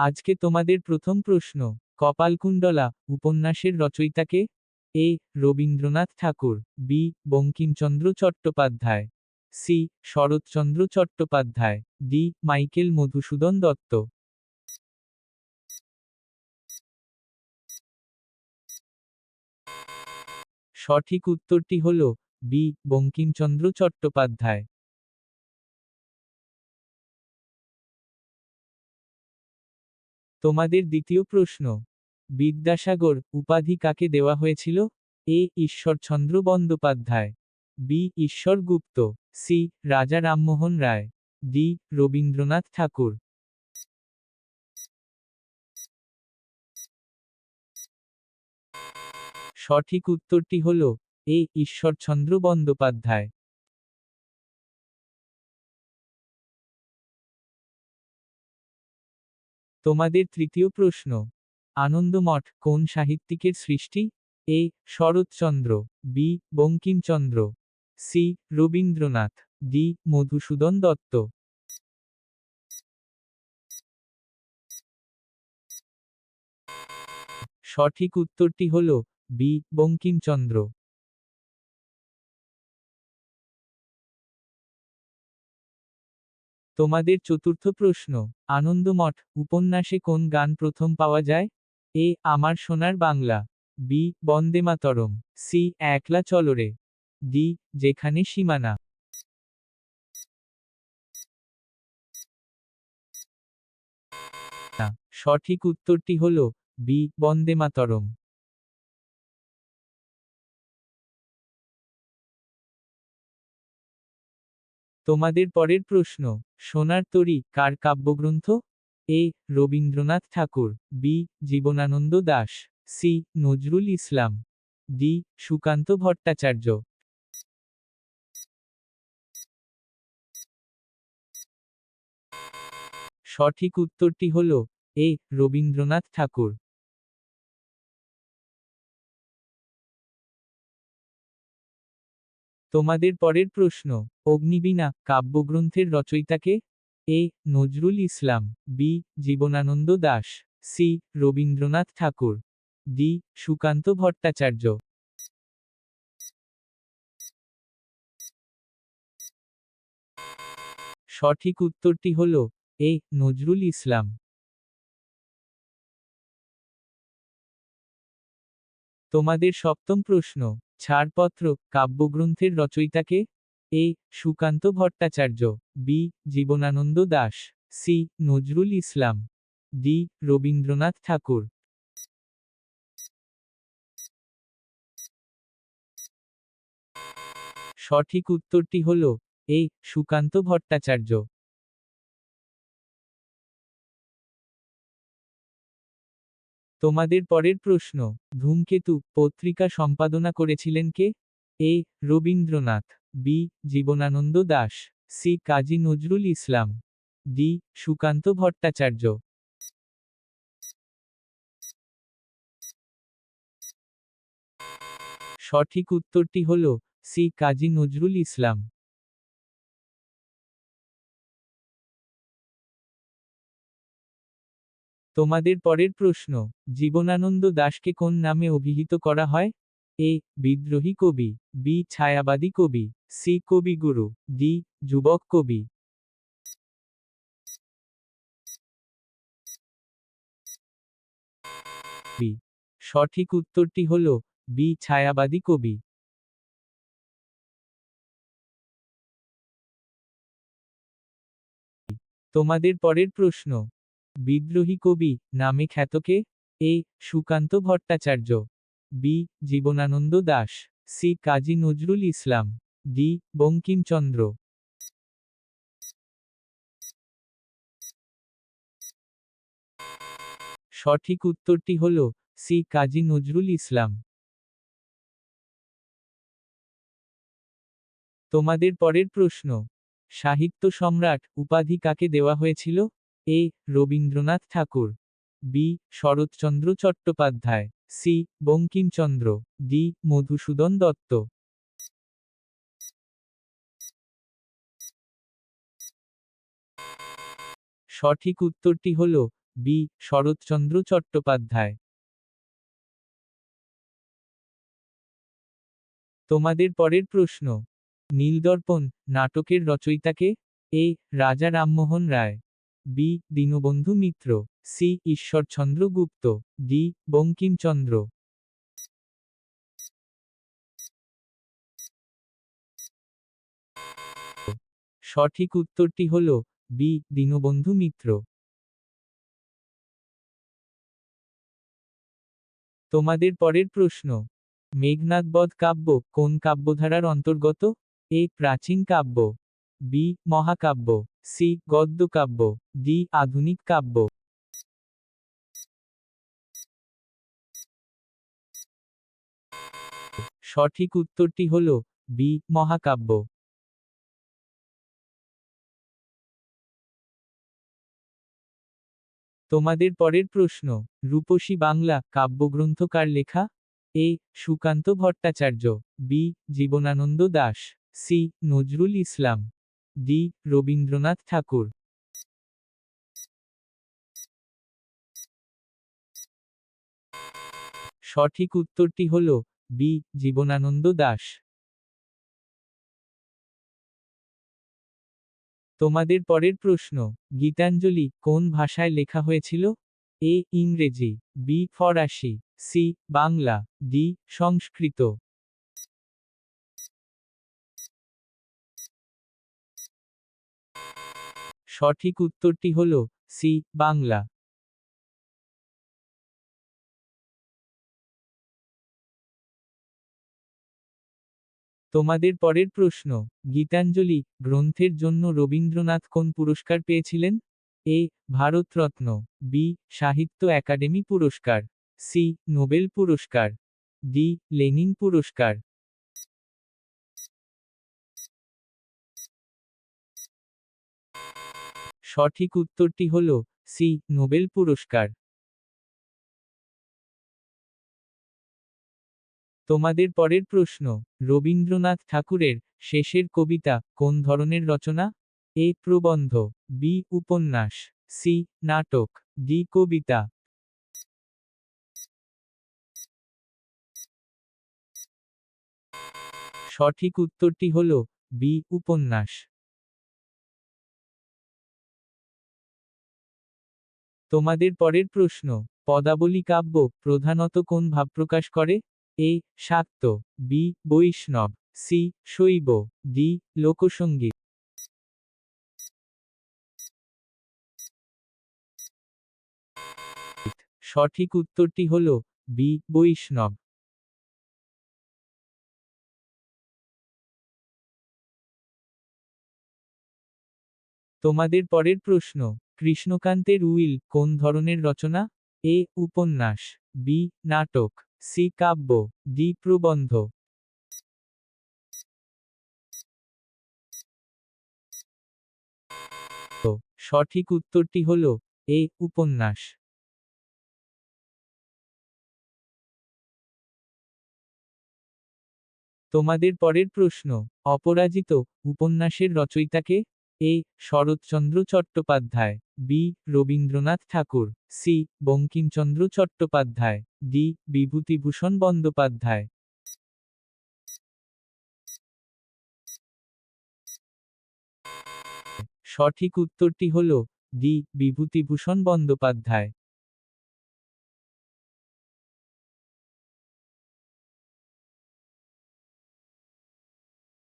আজকে তোমাদের প্রথম প্রশ্ন, কপালকুণ্ডলা, উপন্যাসের রচয়িতাকে? A. Rabindranath Thakur, B. Bankimchandra Chattopadhyay, C. Saratchandra Chattopadhyay, D. Michael Madhusudan Dutta. সঠিক উত্তরটি হল বি. বঙ্কিমচন্দ্র চট্টোপাধ্যায়। তোমাদের দ্বিতীয় প্রশ্ন। বিদ্যাসাগর, উপাধি কাকে দেওয়া হয়েছিল? A. Ishwarchandra Bandyopadhyay. B. Ishwar Gupta C. Raja Rammohan Roy. D. Rabindranath Thakur. সঠিক উত্তরটি হল এ. ঈশ্বরচন্দ্র বন্দ্যোপাধ্যায়। তোমাদের তৃতীয় প্রশ্ন। আনন্দমঠ কোন সাহিত্যিকের সৃষ্টি? A. Saratchandra, B. Bankimchandra, C. Rabindranath, D. Madhusudan Dutta. সঠিক উত্তরটি হল বি. বঙ্কিমচন্দ্র। তোমাদের চতুর্থ প্রশ্ন, আনন্দমঠ, উপন্যাসে কোন গান প্রথম পাওয়া যায়? এ, আমার সোনার বাংলা, বি বন্দেমাতরম সি, একলা চলরে ডি, যেখানে সীমানা। সঠিক উত্তরটি হল, বি, বন্দে তোমাদের পরের প্রশ্ন, সোনার তরী কার কাব্যগ্রন্থ? A. Rabindranath Tagore, B. Jibanananda Das C. Nazrul Islam, D. Sukanta Bhattacharya. সঠিক উত্তরটি হল, এ. রবীন্দ্রনাথ ঠাকুর। তোমাদের পরের প্রশ্ন, অগ্নিবীণা, কাব্যগ্রন্থের রচয়িতাকে? A, Nazrul Islam, B, Jibanananda Das C, Rabindranath Thakur, D, Sukanta Bhattacharya. সঠিক উত্তরটি হল, এ, নজরুল ইসলাম। তোমাদের সপ্তম প্রশ্ন ছাড়পত্র, কাব্যগ্রন্থের রচয়িতাকে? A. Sukanta Bhattacharya, B. Jibanananda Das C. Nazrul Islam, D. Rabindranath Thakur. সঠিক উত্তরটি হল, এ. সুকান্ত ভট্টাচার্য। তোমাদের পরের প্রশ্ন। ধূমকেতু, পত্রিকা সম্পাদনা করেছিলেন কে? A. Rabindranath. B. Jibanananda Das C. Kazi Nazrul Islam. D. Sukanta Bhattacharya. সঠিক উত্তরটি হল সি. কাজী নজরুল ইসলাম। তোমাদের পরের প্রশ্ন, জীবনানন্দ দাশকে কোন নামে অভিহিত করা হয়? এ, বিদ্রোহী কবি, বি, ছায়াবাদী কবি, সি, কবিগুরু, ডি, যুবক কবি। সঠিক উত্তরটি হল, বি, ছায়াবাদী কবি। তোমাদের পরের প্রশ্ন বিদ্রোহী কবি নামে খ্যাতকে A. Sukanta Bhattacharya. B. Jibanananda Das C. Kazi Nazrul Islam. D. Bankimchandra. সঠিক উত্তরটি হল সি. কাজী নজরুল ইসলাম। তোমাদের পরের প্রশ্ন। সাহিত্য সম্রাট উপাধি কাকে দেওয়া হয়েছিল? A. Rabindranath Thakur, B. Saratchandra Chattopadhyay, C. Bankimchandra, D. Madhusudan Dutta. সঠিক উত্তরটি হল বি. শরৎচন্দ্র চট্টোপাধ্যায়। তোমাদের পরের প্রশ্ন। নীলদর্পণ নাটকের রচয়িতাকে A. Raja Rammohan Roy. B, Dinabandhu Mitra, C Ishwarchandra Gupta D, Bankimchandra. সঠিক উত্তরটি হল বি, দীনবন্ধু মিত্র। তোমাদের পরের প্রশ্ন মেঘনাদবধ কাব্য কোন কাব্যধারার অন্তর্গত? এ, প্রাচীন কাব্য। বি, মহাকাব্য, সি গদ্য কাব্য ডি, আধুনিক কাব্য। সঠিক উত্তরটি হল বি, মহাকাব্য। তোমাদের পরের প্রশ্ন, রূপসী বাংলা কাব্যগ্রন্থ কার লেখা? A, Sukanta Bhattacharya, B, Jibanananda Das C, Nazrul Islam. D. Rabindranath Thakur. সঠিক উত্তরটি হল বি. জীবনানন্দ দাশ তোমাদের পরের প্রশ্ন, গীতাঞ্জলি কোন ভাষায় লেখা হয়েছিল? এ. ইংরেজি, বি. ফরাসি, সি. বাংলা, ডি. সংস্কৃত। সঠিক উত্তরটি হল সি, বাংলা। তোমাদের পরের প্রশ্ন, গীতাঞ্জলি গ্রন্থের জন্য রবীন্দ্রনাথ কোন পুরস্কার পেয়েছিলেন? এ, ভারতরত্ন, বি, সাহিত্য একাডেমি পুরস্কার, সি, নোবেল পুরস্কার, ডি, লেনিন পুরস্কার। সঠিক উত্তরটি হল সি, নোবেল পুরস্কার। তোমাদের পরের প্রশ্ন, রবীন্দ্রনাথ ঠাকুরের শেষের কবিতা কোন ধরনের রচনা? এ, প্রবন্ধ, বি, উপন্যাস, সি, নাটক, ডি, কবিতা। সঠিক উত্তরটি হল বি, উপন্যাস। তোমাদের পরের প্রশ্ন, পদাবলী কাব্য প্রধানত কোন ভাব প্রকাশ করে? এ শাক্ত বি, বৈষ্ণব, সি, শৈব, ডি, লোকসঙ্গীত। সঠিক উত্তরটি হল বি, বৈষ্ণব। তোমাদের পরের প্রশ্ন কৃষ্ণকান্তের উইল কোন ধরনের রচনা? এ, উপন্যাস, বি, নাটক, সি, কাব্য, ডি, প্রবন্ধ। সঠিক উত্তরটি হল, এ, উপন্যাস। তোমাদের পরের প্রশ্ন, অপরাজিত উপন্যাসের রচয়িতাকে A. Saratchandra Chattopadhyay, B. Rabindranath Thakur, C. Bankimchandra Chattopadhyay, D. Bibhutibhushan Bandyopadhyay. সঠিক উত্তরটি হল ডি. বিভূতিভূষণ বন্দ্যোপাধ্যায়।